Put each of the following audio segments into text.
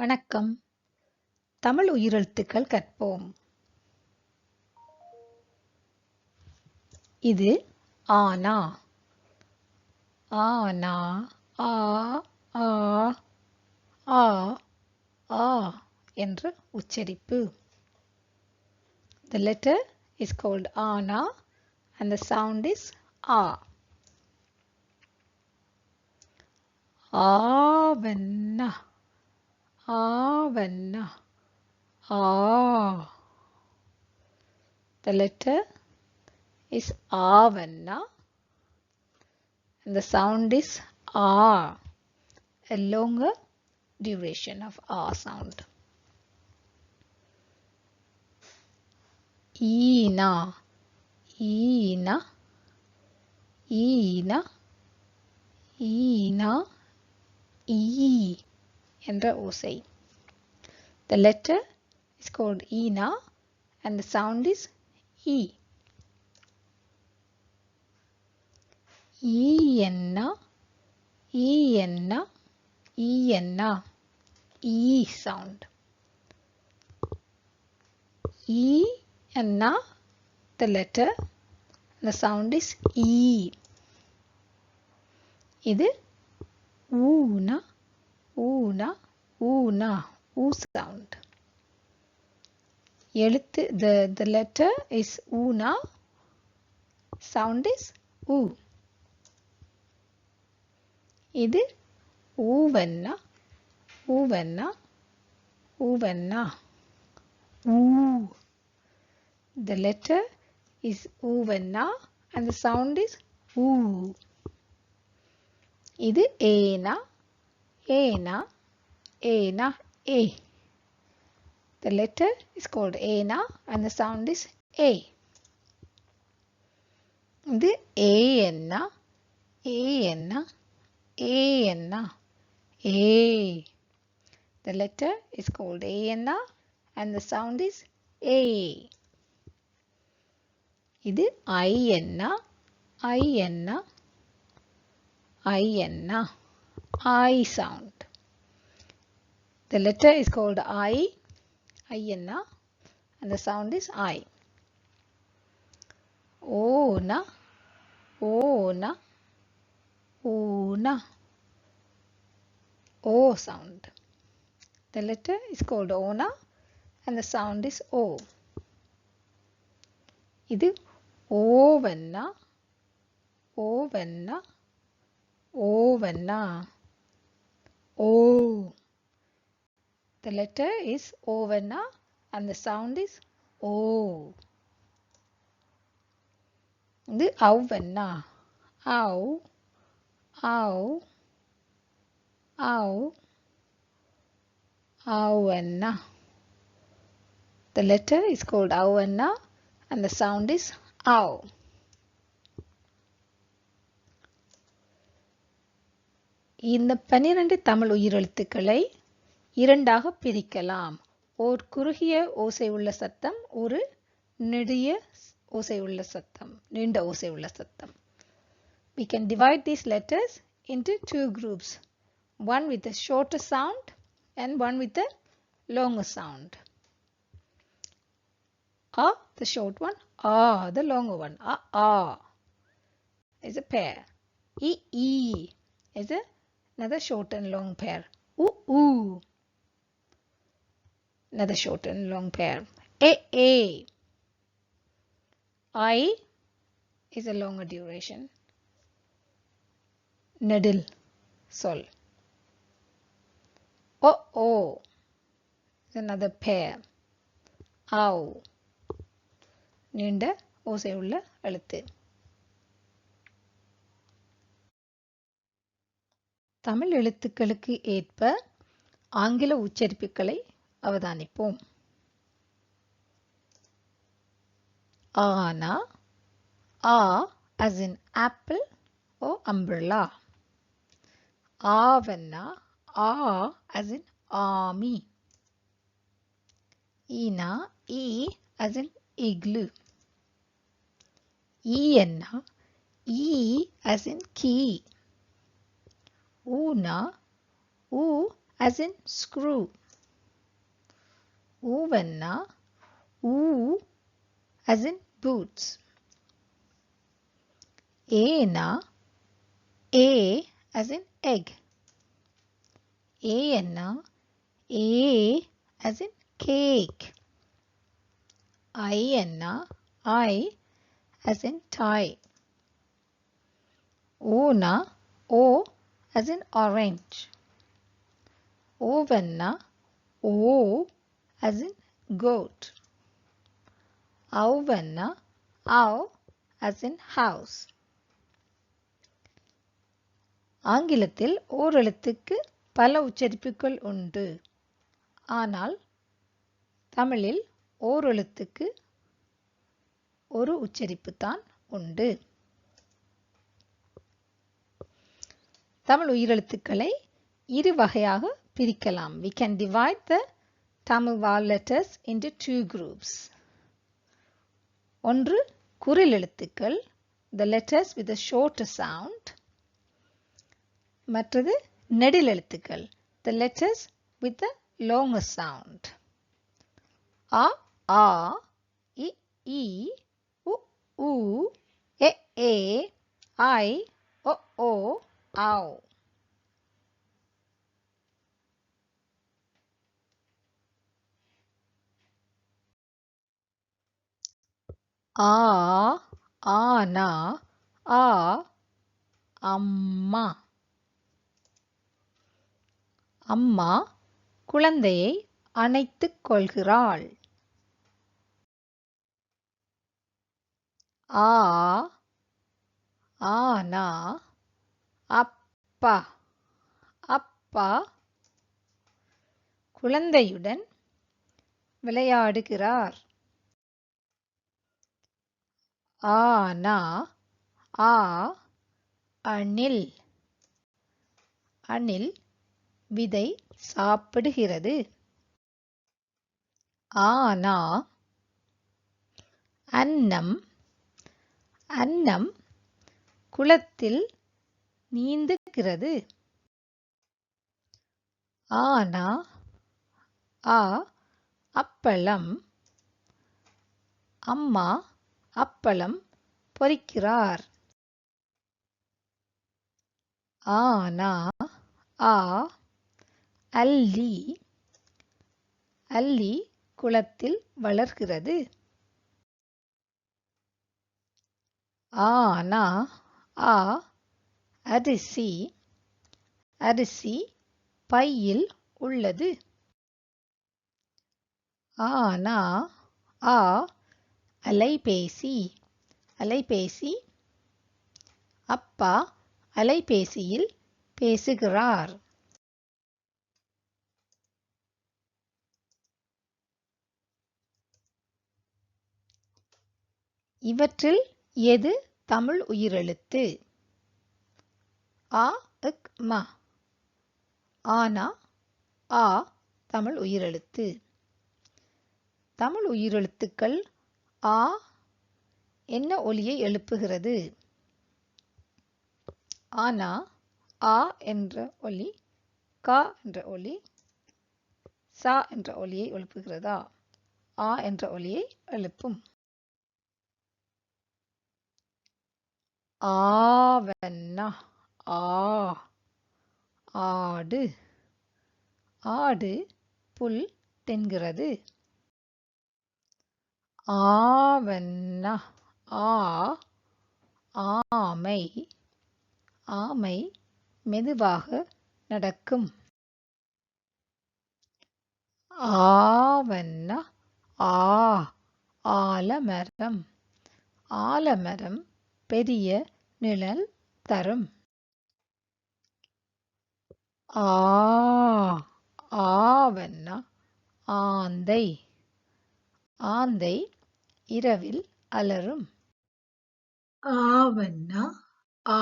வணக்கம். தமிழ் உயிரெழுத்துக்கள் கற்போம். இது ஆனா. ஆனா ஆ ஆ ஆ ஆ என்ற உச்சரிப்பு. த லெட்டர் இஸ் கோல்ட் ஆனா அண்ட் த சவுண்ட் இஸ் ஆ. ஆவண்ணா Avanna. Ah. The letter is Avanna. And the sound is A. A longer duration of A sound. Ina. Ina. Ina. Ina. E. என்ற ஓசை The letter is called ஈனா and the sound is ஈ ஈ என்ன ஈ என்ன ஈ என்ன ஈ sound ஈ என்ன the letter the sound is ஈ இது ஊனா ஊனா ஊனா ஊ sound எழுத்து the the letter is Una sound is ஊ இது ஊவன்னா ஊவன்னா ஊவன்னா ஊ the letter is ஊவன்னா and the sound is ஊ இது ஏனா Ana, Ana, A. The letter is called Ana and the sound is A. The എ എന്ന എ എന്ന The letter is called A and the sound is A. ഇത് ഐ എന്ന I I sound the letter is called I ஐ என்ன and the sound is I ஓனா ஓனா ஓனா O sound the letter is called ona and the sound is O இது ஓவன்னா ஓவன்னா ஓவன்னா O. The letter is Ovana and the sound is O. The Auvana. Ow, ow, ow, Auvana. The letter is called Auvana and the sound is Ow. இந்த பனிரெண்டு தமிழ் உயிரெழுத்துக்களை இரண்டாக பிரிக்கலாம் ஓர் குறுகிய ஓசை உள்ள சத்தம் ஒரு நெடிய ஓசை உள்ள சத்தம் நீண்ட ஓசை உள்ள சத்தம் we can divide these letters into two groups one with a shorter sound and one with a longer sound A, the short one, Ah, the longer one, Ah, Ah is a pair. E, E is a, another short and long pair. Oo, Oo, another short and long pair. A, A. I is a longer duration. Nedil, sol. O, O is another pair. Ow. நீண்ட ஓசை உள்ள எழுத்து தமிழ் எழுத்துக்களுக்கு ஏற்ப ஆங்கில உச்சரிப்புகளை அவதானிப்போம். ஆனா ஆ as in apple O umbrella ஆவன்னா ஆ அஸ் இன் ஆமி ஈனா ஈ அஸ் இன் இக்லு ஈ என்ன ஈ as in key Una, U as in screw. Uvenna, U as in boots. Ena, A as in egg. ena A as in cake. Ienna, I as in tie. Ona, O as in orange. ஓவன்னா O as in goat. ஔவன்னா ow as in house. ஆங்கிலத்தில் ஓரெழுத்துக்கு பல உச்சரிப்புகள் உண்டு. ஆனால் தமிழில் ஓரெழுத்துக்கு ஒரு உச்சரிப்பு தான் உண்டு. தமிழ் உயிரெழுத்துக்களை இரு வகையாக பிரிக்கலாம் we can divide the Tamil vowel letters into two groups ஒன்று குரல் எழுத்துக்கள் the letters with short sound மற்றது நெடில் எழுத்துக்கள் the letters with long sound அ ஆ இ இ உ உ எ ஏ ஐ ஓ ஓ o ஆ ஆனா ஆ அம்மா. அம்மா குழந்தையை அணைத்துக் கொள்கிறாள். ஆ ஆனா அப்பா. அப்பா குழந்தையுடன் விளையாடுகிறார். ஆனா ஆ அணில். அணில் விதை சாப்பிடுகிறது. ஆனா அன்னம் அன்னம் குளத்தில் நீந்துகிறது. ஆனா ஆ அப்பளம் அம்மா அப்பளம் பொறிக்கிறார். ஆனா ஆ அல்லி அல்லி குளத்தில் வளர்கிறது. ஆனா ஆ அரிசி அரிசி பையில் உள்ளது. ஆனா ஆ அலைபேசி அலைபேசி அப்பா அலைபேசியில் பேசுகிறார். இவற்றில் எது தமிழ் உயிரெழுத்து? ஆ இக் ம. ஆனா ஆ தமிழ் உயிரெழுத்து. தமிழ் உயிரெழுத்துக்கள் ஆ என்ன ஒலியை எழுப்புகிறது? ஆனா ஆ என்ற ஒலி கா என்ற ஒலி சா என்ற ஒலியை எழுப்புகிறதா? ஆ என்ற ஒலியை எழுப்பும். ஆவண்ணா ஆ ஆடு. ஆடு புல் தென்கிறது. ஆவன்னா ஆ ஆமை ஆமை மெதுவாக நடக்கும். ஆவன்னா ஆ ஆலமரம். ஆலமரம் பெரிய நிழல் தரும். ஆ ஆவண்ணா ஆந்தை. ஆந்தை இரவில் அலறும் ஆவண்ணா ஆ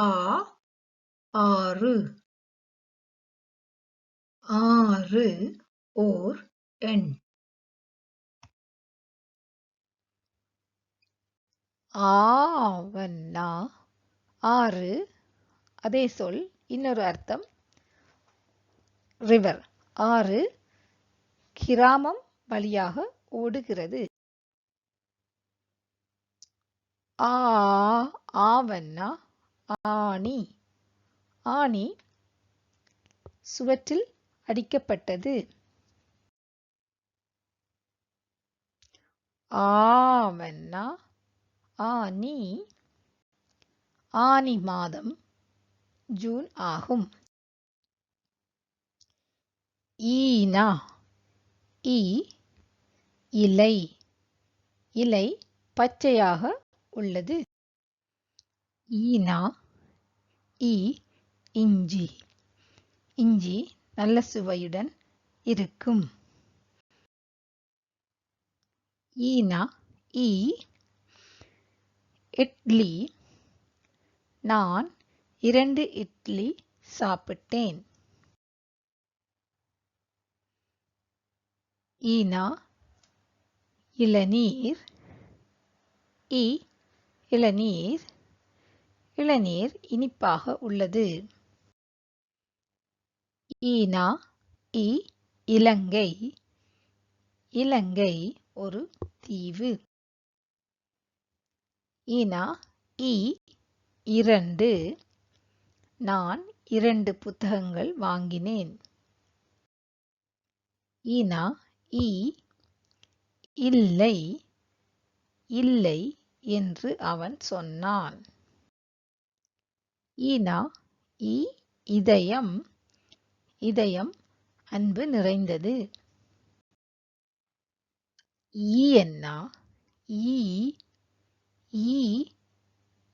ஆறு. ஆறு ஓர் எண். ஆவண்ணா ஆறு. அதே சொல் இன்னொரு அர்த்தம். ரிவர் ஆறு கிராமம் வழியாக ஓடுகிறது. ஆ ஆவண்ணா ஆணி. ஆணி சுவற்றில் அடிக்கப்பட்டது. ஆவண்ணா ஆனி ஆனி மாதம் ஜூன் ஆகும். ஈனா? ஈ இலை. இலை பச்சையாக உள்ளது. ஈனா ஈ இஞ்சி. இஞ்சி நல்ல சுவையுடன் இருக்கும். ஈனா ஈ இட்லி. நான் இரண்டு இட்லி சாப்பிட்டேன். ஈனா இளநீர் இ இளநீர் இளநீர் இனிப்பாக உள்ளது. ஈனா இ இலங்கை இலங்கை ஒரு தீவு. ஈனா இ இரண்டு நான் இரண்டு புத்தகங்கள் வாங்கினேன். ஈனா இ இல்லை இல்லை என்று அவன் சொன்னான். ஈனா இ இதயம் இதயம் அன்பு நிறைந்தது. ஈ என்னா ஈ ஈ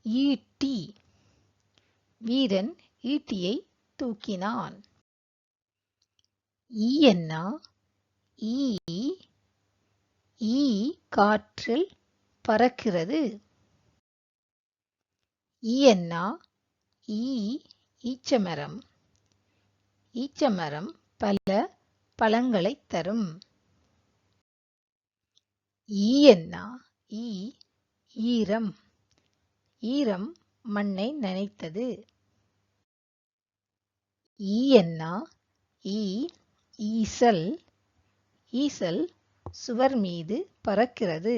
ஈட்டி வீரன் ஈட்டியை தூக்கினான். ஈ என்னா ஈ ஈ காற்றில் பறக்கிறது. ஈ என்னா ஈ ஈச்சமரம். ஈச்சமரம் பல பழங்களைத் தரும். ஈ என்னா ஈ ஈரம். ஈரம் மண்ணை நனைத்தது. ஈ என்னா ஈ ஈசல். ஈசல் சுவர் மீது பறக்கிறது.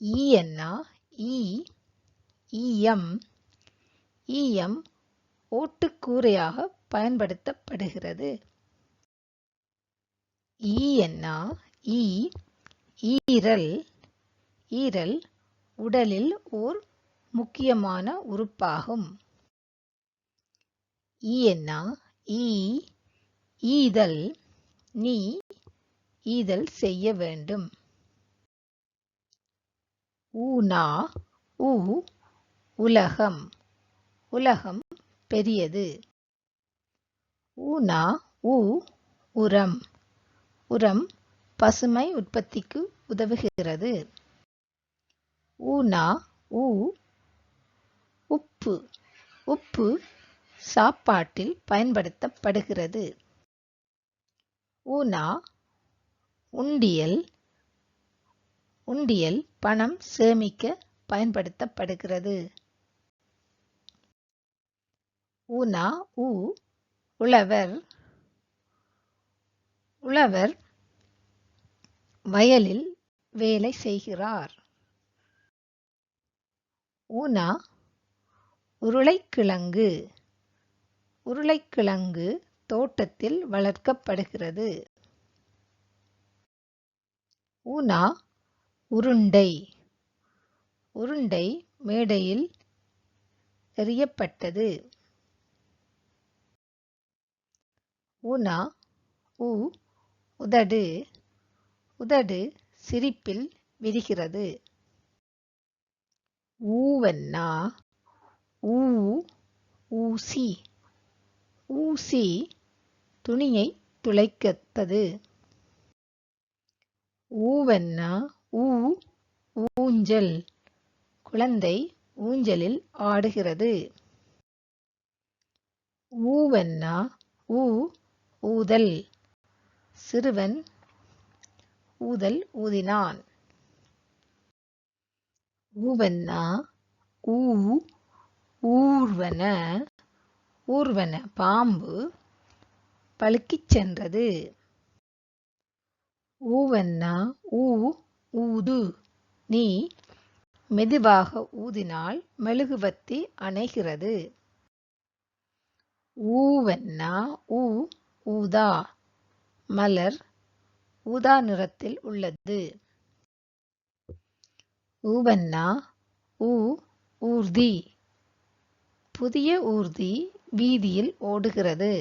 ஈயன்னா ஈ ஈயம் ஈயம் ஓட்டுக்கூரையாக பயன்படுத்தப்படுகிறது. ஈயன்னா ஈ ஈரல். ஈரல் உடலில் ஓர் முக்கியமான உறுப்பாகும். ஈ ஈ ஈதல். நீ ஈதல் செய்ய வேண்டும். ஊனா ஊ உலகம். உலகம் பெரியது. ஊனா ஊ உரம். உரம் பசுமை உற்பத்திக்கு உதவுகிறது. ஊனா ஊ உப்பு. உப்பு சாப்பாட்டில் பயன்படுத்தப்படுகிறது. ஊனா உண்டியல் உண்டியல் பணம் சேமிக்க பயன்படுத்தப்படுகிறது. ஊனா ஊ உழவர் உழவர் வயலில் வேலை செய்கிறார். ஊனா உருளைக்கிழங்கு உருளைக்கிழங்கு தோட்டத்தில் வளர்க்கப்படுகிறது. ஊனா உருண்டை. உருண்டை மேடையில் எறியப்பட்டது. ஊனா ஊ உதடு. உதடு சிரிப்பில் விரிகிறது. ஊவன்னா ஊ ஊசி. ஊசி துணியை துளைக்கத்தது. ஊவன்னா ஊ ஊஞ்சல். குழந்தை ஊஞ்சலில் ஆடுகிறது. ஊவன்னா ஊ ஊதல். சிறுவன் ஊதல் ஊதினான். ஊவன்னா ஊ ஊர்வன ஊர்வன பாம்பு. பழுக்கிச் சென்றது. ஊவன்னா ஊ ஊது. நீ மெதுவாக ஊதினால் மெழுகுவத்தி அணைகிறது. ஊவன்னா ஊ ஊதா. மலர் ஊதா நிறத்தில் உள்ளது. ஊவன்னா ஊ ஊர்தி. புதிய ஊர்தி வீதியில் ஓடுகிறது.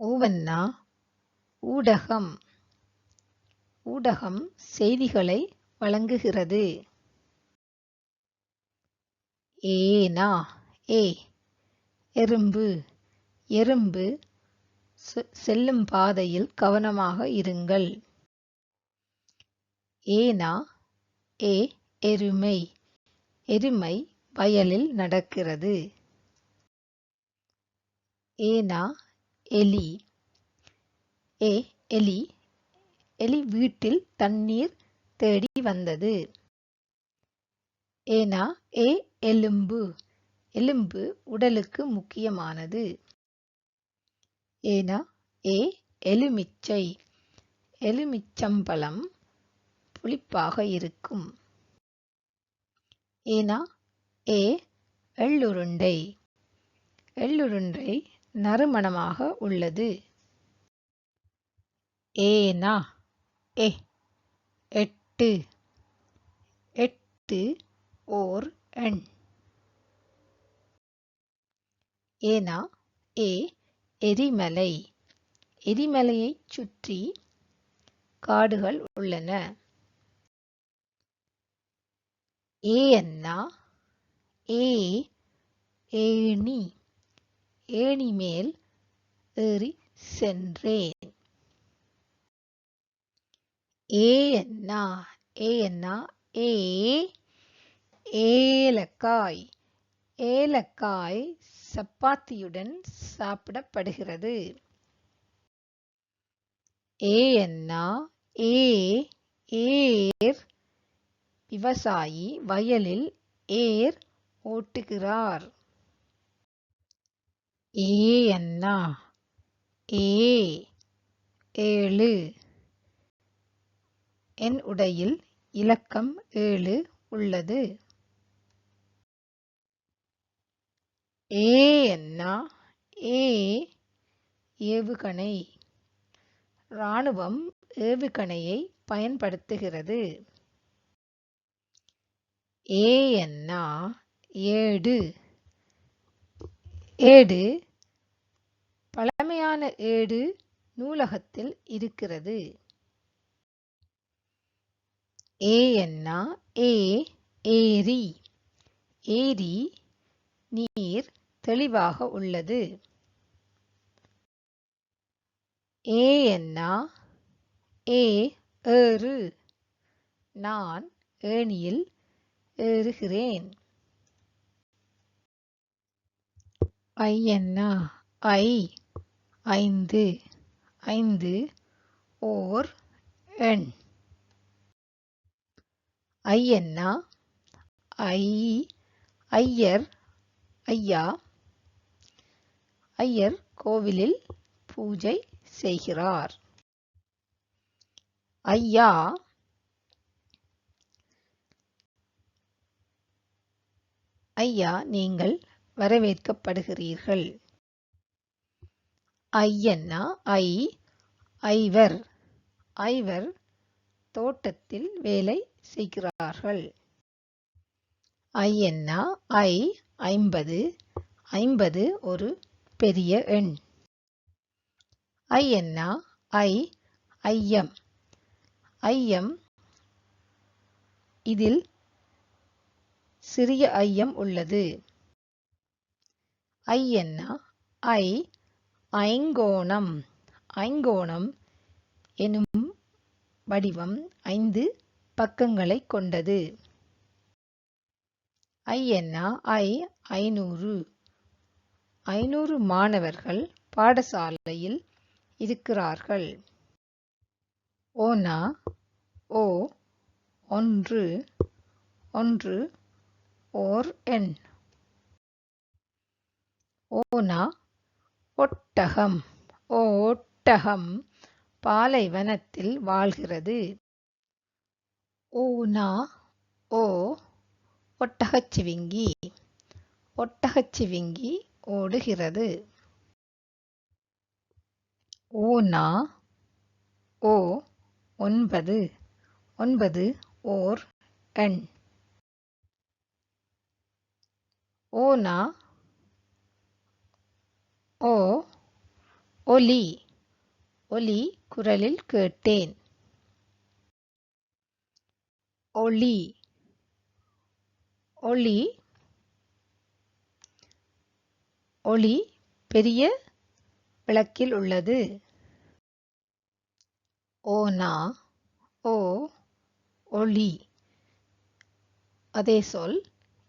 ஓவன்னா ஊடகம். ஊடகம் செய்திகளை வழங்குகிறது. ஏனா? ஏ. எறும்பு. எறும்பு செல்லும் பாதையில் கவனமாக இருங்கள். ஏனா? ஏ. எருமை. எருமை வயலில் நடக்கிறது. ஏனா? எலி. ஏ எலி. எலி வீட்டில் தண்ணீர் தேடி வந்தது. ஏனா ஏ எலும்பு. எலும்பு உடலுக்கு முக்கியமானது. ஏனா ஏ எலுமிச்சை. எலுமிச்சம்பழம் புளிப்பாக இருக்கும். ஏனா ஏ எள்ளுருண்டை. எள்ளுருண்டை நறுமணமாக உள்ளது. ஏனா ஏ எட்டு எட்டு ஓர் எண். ஏனா ஏ எரிமலை. எரிமலையைச் சுற்றி காடுகள் உள்ளன. ஏ அண்ணா ஏ ஏணி. ஏணி மேல் ஏறி சென்றேன். ஏ அண்ணா ஏ ஏ ஏலக்காய். ஏலக்காய் சப்பாத்தியுடன் சாப்பிடப்படுகிறது. ஏ அண்ணா ஏ ஏர் விவசாயி வயலில் ஏர் ஓட்டுகிறார். ஏ அண்ணா ஏ ஏழு என் உடையில் இலக்கம் ஏழு உள்ளது ஏ அண்ணா ஏ ஏவுகணை இராணுவம் ஏவுகணையை பயன்படுத்துகிறது. ஏ அண்ணா ஏடு ஏடு பழமையான ஏடு நூலகத்தில் இருக்கிறது. ஏ அண்ணா ஏ ஏரி. ஏரி நீர் தெளிவாக உள்ளது. ஏ ஏ ஏறு. நான் ஏணியில் ஏறுகிறேன். ஐயன்னா ஐ. ஐந்து. ஐந்து. ஓர் எண். ஐயன்னா ஐ. ஐயர். ஐயா. ஐயர் கோவிலில் பூஜை செய்கிறார். ஐயா. ஐயா நீங்கள் வரவேற்கப்படுகிறீர்கள். ஐயன்னா ஐ ஐவர். ஐவர் தோட்டத்தில் வேலை செய்கிறார்கள். ஐயன்னா ஐ ஐம்பது. ஐம்பது ஒரு பெரிய எண். ஐயன்னா ஐ ஐயம். ஐயம் இதில் சிறிய ஐயம் உள்ளது. ஐயன்னா ஐ ஐங்கோணம். ஐங்கோணம் எனும் வடிவம் ஐந்து பக்கங்களைக் கொண்டது. ஐயன்னா ஐ ஐநூறு. ஐநூறு மாணவர்கள் பாடசாலையில் இருக்கிறார்கள். ஓனா ஓ ஒன்று ஒன்று ஓர் எண். ஓனா ஒட்டகம். ஓ ஒட்டகம் பாலைவனத்தில் வாழ்கிறது. ஊனா ஓ ஒட்டகச்சிவிங்கி ஒட்டகச்சிவிங்கி ஓடுகிறது. ஊனா ஓ ஒன்பது. ஒன்பது ஓர் எண். ஓனா ஓ ஒலி ஒலி குரலில் கேட்டேன். ஒளி ஒளி ஒளி பெரிய விளக்கில் உள்ளது. ஓனா ஓ ஒளி அதே சொல்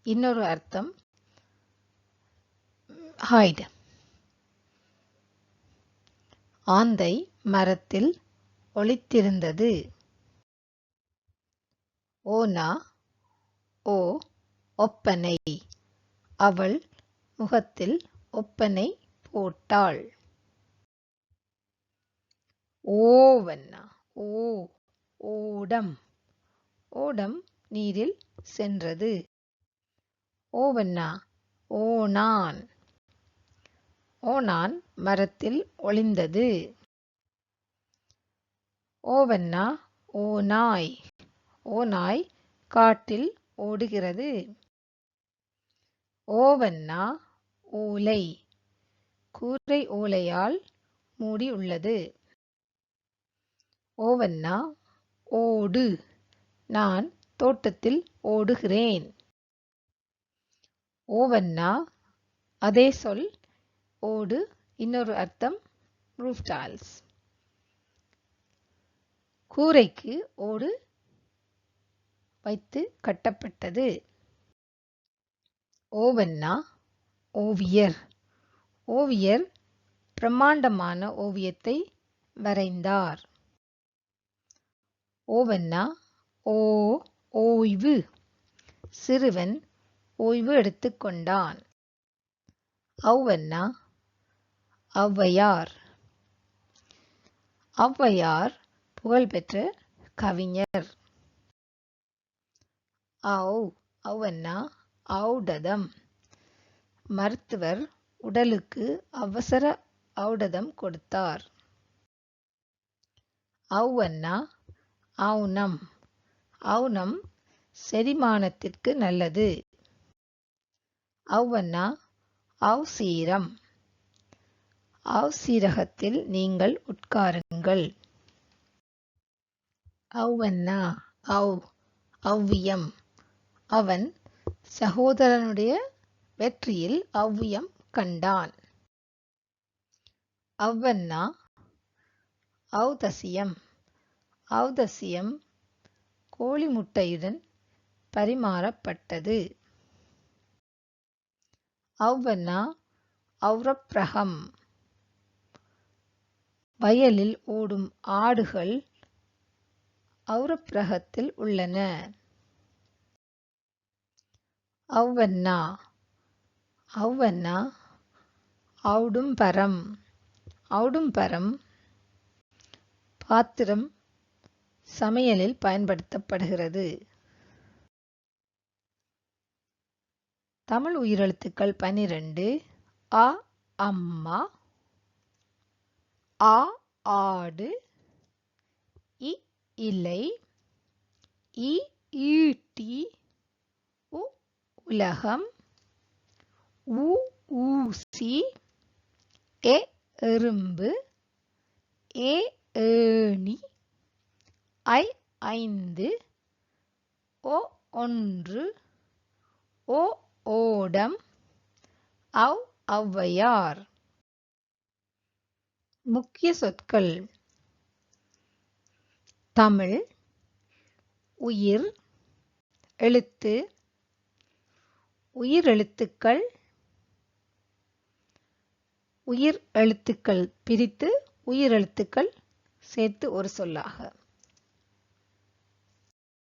இன்னொரு அர்த்தம் ஹைட். ஆந்தை மரத்தில் ஒளித்திருந்தது. ஓனா ஓ ஒப்பனை. அவள் முகத்தில் ஒப்பனை போட்டாள். ஓவண்ணா ஓ ஓடம். ஓடம் நீரில் சென்றது. ஓவண்ணா நான். ஓனான் மரத்தில் ஒளிந்தது. ஓவன்னா ஓநாய். ஓநாய் காட்டில் ஓடுகிறது. ஓவன்னா ஓலை. கூரை ஓலையால் மூடி உள்ளது ஓடு. நான் தோட்டத்தில் ஓடுகிறேன். ஓவன்னா அதே சொல் ஓடு. இன்னொரு அர்த்தம் ரூஃப் டால்ஸ் கூரைக்கு ஓடு வைத்து கட்டப்பட்டது. ஓவன்னா ஓவியர். ஓவியர் பிரம்மாண்டமான ஓவியத்தை வரைந்தார். ஓவன்னா ஓ ஓய்வு. சிறுவன் ஓய்வு எடுத்துக்கொண்டான் ஔவன்னா ஔவையார். ஔவையார் புகழ்பெற்ற கவிஞர். ஔ அவன்னா ஔடதம். மருத்துவர் உடலுக்கு அவசர ஔடதம் கொடுத்தார். ஔவண்ணா ஔனம். ஔனம் செரிமானத்திற்கு நல்லது. ஔவண்ணா ஔசீரம். அவ்சீரகத்தில் நீங்கள் உட்காருங்கள். அவ்வண்ணா அவ் அவ்வியம். அவன் சகோதரனுடைய வெற்றியில் அவ்வியம் கண்டான். அவ்வண்ணா ஔதசியம் ஔதசியம் கோழி முட்டையுடன் பரிமாறப்பட்டது. அவ்வண்ணா ஔரப்பிரகம் வயலில் ஓடும் ஆடுகள் அவுரப்பிரகத்தில் உள்ளன. ஔவண்ணா ஔவண்ணா ஔடும்பரம் ஔடும்பரம் பாத்திரம் சமையலில் பயன்படுத்தப்படுகிறது. தமிழ் உயிரெழுத்துக்கள் பனிரெண்டு அ அம்மா ஆ ஆடு இ இலை இ ஈட்டி உ உலகம் உ ஊசி எ எறும்பு ஏ ஏணி ஐ ஐந்து ஓ ஒன்று ஓ ஓடம் அவ் ஔவையார். முக்கிய சொற்கள். தமிழ் உயிர் எழுத்து உயிரெழுத்துக்கள் உயிர் எழுத்துக்கள் பிரித்து உயிரெழுத்துக்கள் சேர்த்து ஒரு சொல்லாக.